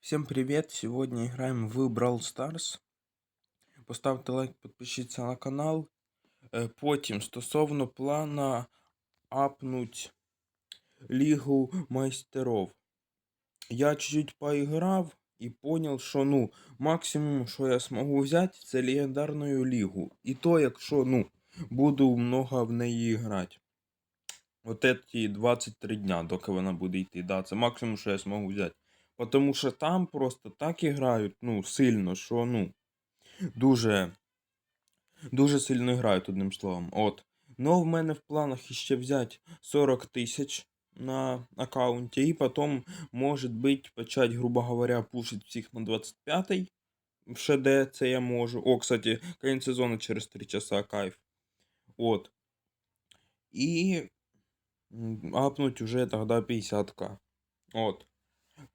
Всем привет! Сегодня играем в Brawl Stars. Поставте лайк, підпишіться на канал. Е, Потім стосовно плана апнуть Лігу майстеров. Я чуть-чуть поіграв і понял, що ну, максимум, що я зможу взяти, це легендарну лігу. І то, якщо ну, буду много в неї грати. От ці 23 дня, доки вона буде йти. Да, це максимум, що я зможу взяти. Потому що там просто так грають, ну, сильно, що, ну, дуже, дуже сильно грають, одним словом. От. Но в мене в планах іще взяти 40 тисяч на аккаунті, і потім, може бути, почати, грубо говоря, пушить всіх на 25-й. В ШД це я можу. О, кстати, кінець сезону через 3 часа кайф. От. І апнуть уже тогда 50к. От.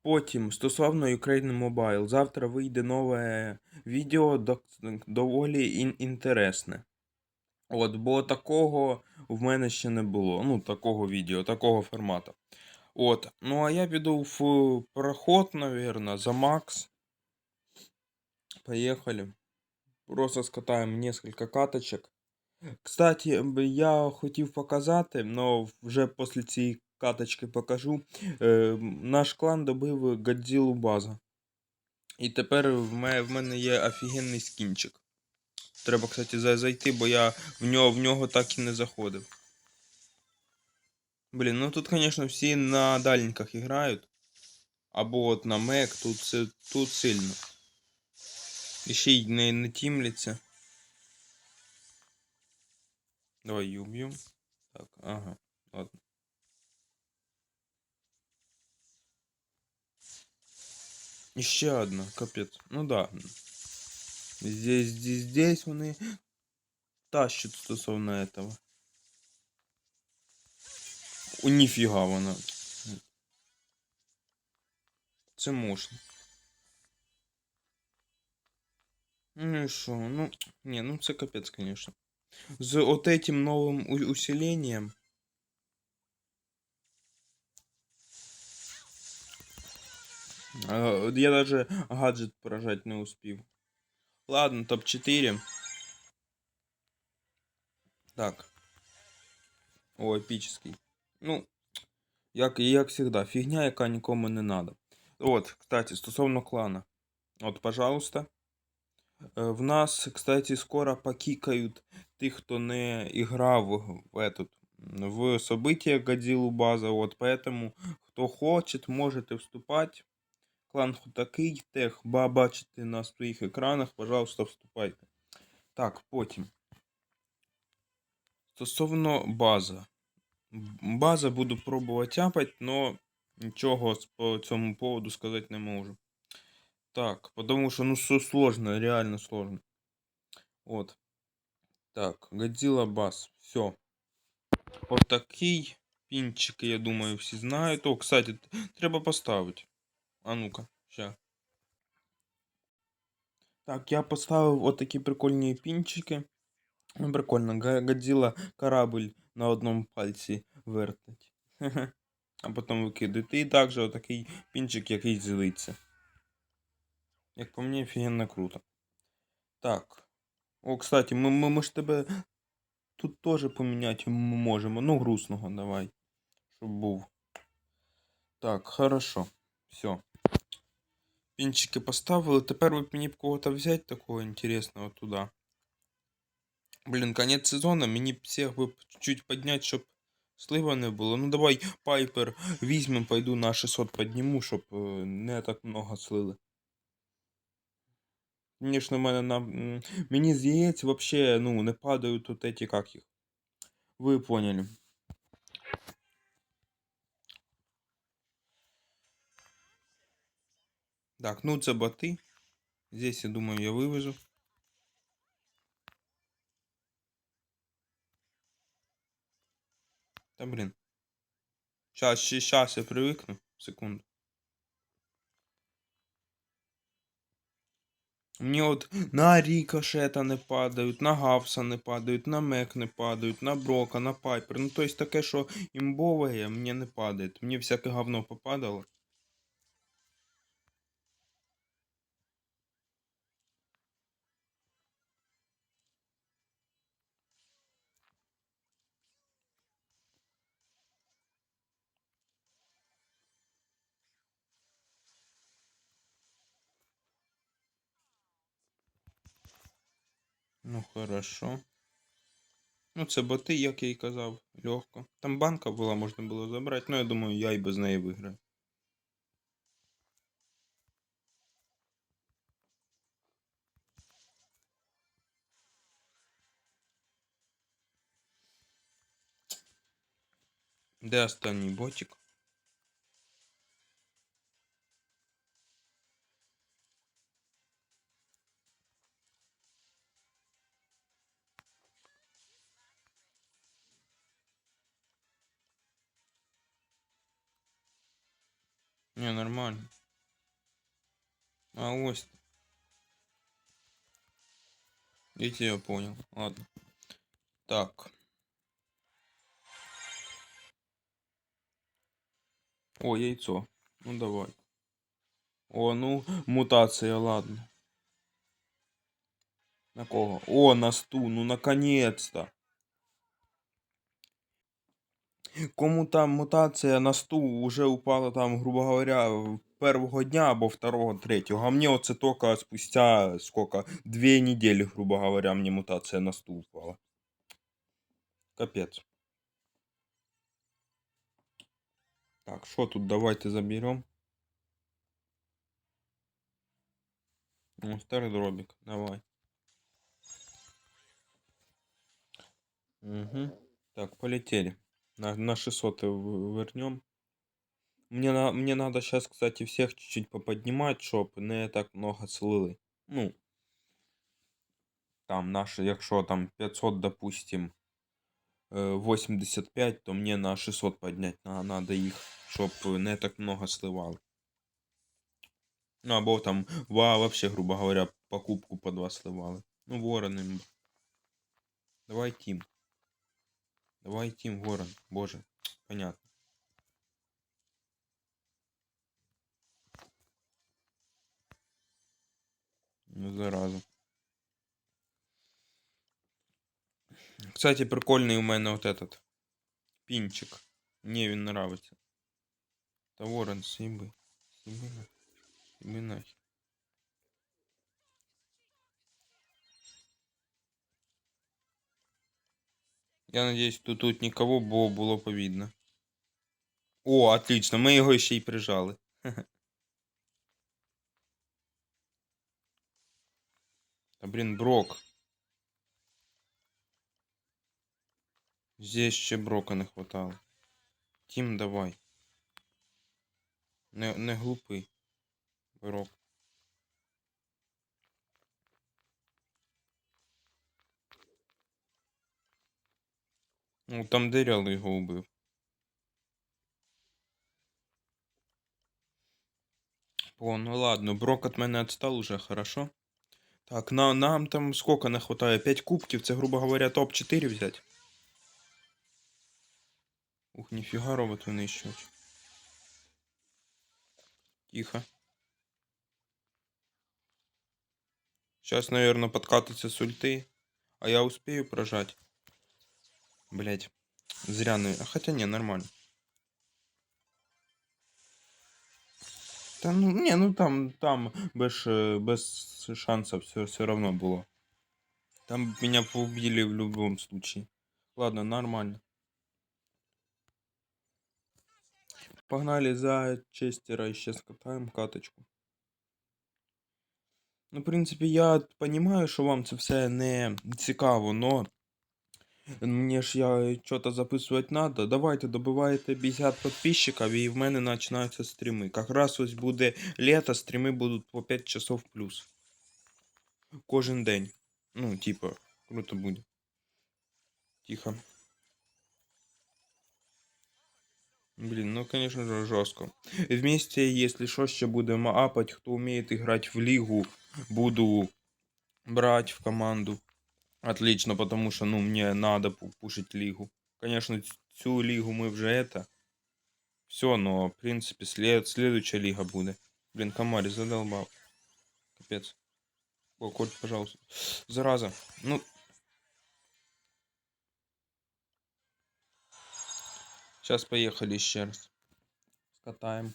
Потім, стосовно Ukraine Mobile, завтра вийде нове відео доволі ін- інтересне. От, бо такого в мене ще не було. Ну, такого відео, такого формату. От. Ну, а я піду в проход, наверное, за Макс. Поехали. Просто скатаємо несколько каточек. Кстати, я хотів показати, но вже після цієї каточки покажу. Е, наш клан добив Годзілу база. І тепер в мене, є офігенний скінчик. Треба, кстати, зайти, бо я в нього, в нього так і не заходив. Блін, ну тут, звісно, всі на дальниках грають. Або от на Мек, тут, тут сильно. І ще й не, не тімляться. Давай уб'ю. Так, ага, ладно. Еще одна, капец. Ну да. Здесь, здесь, здесь вони тащат стосовно этого. У ніфіга вона. Це можна. Ну і що? Ну, не, ну це капець, конечно. З от этим новым у- усилением. Я даже гаджет поражать не успів. Ладно, топ-4. Так. О, епічний. Ну, як, як завжди, фігня, яка нікому не надо. От, кстати, стосовно клана. От, пожалуйста. Е, В нас, кстати, скоро покикають тих, хто не играв в этот, в события Годзиллу база. Вот, поэтому, хто хоче, можете вступати. Клан такий, тех, ба бачите на своїх екранах, пожалуйста, вступайте. Так, потім. Стосовно база. База буду пробувати тяпати, но нічого по цьому поводу сказати не можу. Так, потому що ну все сложно, реально сложно. От. Так, Godzilla Bass. Все. От такий пінчик, я думаю, всі знають. О, кстати, треба поставити. А ну-ка, ща. Так, я поставив от такі прикольні пінчики. Ну, прикольно, Годзilla корабль на одному пальці вертить. А потім викидати. І також отакий пінчик, який злиться. Як по мені, офігенно круто. Так. О, кстати, ми, ми, ми ж тебе тут теж поміняти можемо. Ну, грустного давай. Щоб був. Так, хорошо. Все. Пінчики поставили. Тепер ви б мені б кого-то взяти такого інтересного туди. Блін, конець сезону, мені б всіх би чуть-чуть підняти, щоб слива не було. Ну давай Пайпер візьмем, пойду на 600 підніму, щоб е, не так много слили. В мене на. Мені з вообще, ну, не падають тут эти, как їх. Ви поняли. Так, ну це боти. Здесь, я думаю, я вивезу. Та блін. Щас, ще щас я привикну. Секунду. Мені от на Рікошета не падають, на Гавса не падають, на Мек не падають, на Брока, на Пайпер. Ну, то есть таке, що імбове, мені не падає. Мені всяке говно попадало. Ну, хорошо. Ну, це боти, як я і казав, легко. Там банка була, можна було забрати, ну я думаю, я і без неї виграю. Де останній ботик? Нормально. А ось. Я тебя понял. Ладно. Так. О, яйцо. Ну давай. О, ну, мутация, ладно. На кого? О, на сту, ну наконец-то. Кому там мутація на сту уже упала там, грубо говоря, первого дня або второго, третього. А мне оце только спустя сколько? Две недели, грубо говоря, мне мутация на сту упала. Капец. Так, що тут давайте заберем. Ну, старый дробик, давай. Угу. Так, полетели. На, на 600 в- вернем. Мне, на, мне надо сейчас, кстати, всех чуть-чуть поподнимать, щоб не так много слили. Ну, там наши, якщо там 500, допустим, э, 85, то мне на 600 поднять на, надо их, щоб не так много сливали. Ну, або там ва, вообще, грубо говоря, покупку по два сливали. Ну, ворони. Давай тим. Давай тим, ворон. Боже, понятно. Ну, зараза. Кстати, прикольний у мене вот этот пінчик. Мне він нравится. Та ворон, сиби. Сиби на. Сиби нахер. Я надеюсь, тут, тут никого, бо було повідно. О, отлично, ми його ще й прижали. Та блін, брок. Здесь ще брока не хватало. Тім, давай. Не, не глупий. Брок. Ну, там Дерял його убив. О, ну ладно, Брок от мене отстал уже, хорошо. Так, на, нам там сколько не хватає? 5 кубків, це, грубо говоря, топ-4 взять. Ух, ніфіга робот винищувач. Тихо. Сейчас, наверное, подкатится с ульты. А я успею прожать. Блять. Зря, ну... а Хотя не, нормально. Та ну, не, ну там, там без, э, без шансов все, все равно было. Там меня поубили в любом случае. Ладно, нормально. Погнали за Честера и сейчас катаем каточку. Ну, в принципі, я розумію, що вам це все не цікаво, но мені ж я що-то записувати треба. Давайте добивайте 50 підписчиків і в мене починаються стріми. Как раз ось буде літо, стріми будуть по 5 часов плюс. Кожен день. Ну, типа, круто буде. Тихо. Блин, ну конечно же жестко. Вместе, если что, ще будем апать, кто умеет играть в лигу, буду брать в команду. Отлично, потому что, ну, мне надо пу- пушить лигу. Конечно, цю лигу мы уже это. Все, но, в принципе, след, следующая лига будет. Блин, комари задолбал. Капец. О, кот, пожалуйста. Зараза. Ну. Сейчас поехали еще раз. Скатаем.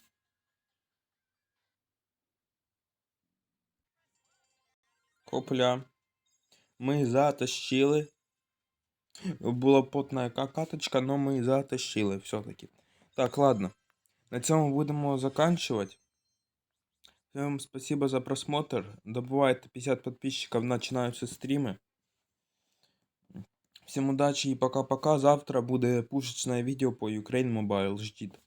Копля. Ми затащили. Була потна каточка, но ми затащили все-таки. Так, ладно. На цьому будемо заканчивать. Всем спасибо за просмотр. Добывает 50 подписчиков, начинаются стримы. Всем удачи и пока-пока. Завтра буде пушечное видео по Ukraine Mobile. Ждіть.